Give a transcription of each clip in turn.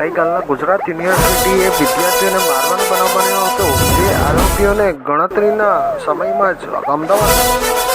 ગઈકાલના ગુજરાત યુનિવર્સિટીએ વિદ્યાર્થીઓને મારવાનો બનાવ બન્યો હતો. જે આરોપીઓને ગણતરીના સમયમાં જ અમદાવાદ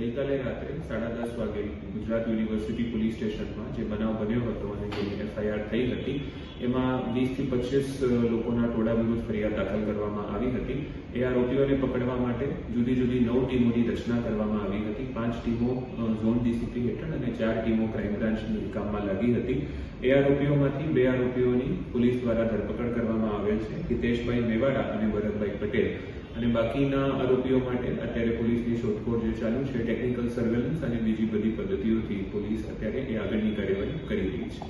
ગઈકાલે રાત્રે સાડા દસ વાગે ગુજરાત યુનિવર્સિટી પોલીસ સ્ટેશનમાં જે બનાવ બન્યો હતો અને જેની એફઆઈઆર થઈ હતી, એમાં વીસથી પચીસ લોકોના ટોળા વિરુદ્ધ ફરિયાદ દાખલ કરવામાં આવી હતી. એ આરોપીઓને પકડવા માટે જુદી જુદી નવ ટીમોની રચના કરવામાં આવી હતી. પાંચ ટીમો ઝોન ડીસીપી હેઠળ અને ચાર ટીમો ક્રાઇમ બ્રાન્ચની કામમાં લાગી હતી. એ આરોપીઓમાંથી બે આરોપીઓની પોલીસ દ્વારા ધરપકડ કરવામાં આવેલ છે. હિતેશભાઈ મેવાડા અને ભરતભાઈ પટેલ. અને બાકીના આરોપીઓ માટે અત્યારે પોલીસની શોધખોળ જે ચાલુ છે ટેકનિકલ સર્વેલન્સ અને બીજી બધી પદ્ધતિઓથી પોલીસ અત્યારે એ આગળની કાર્યવાહી કરી રહી છે.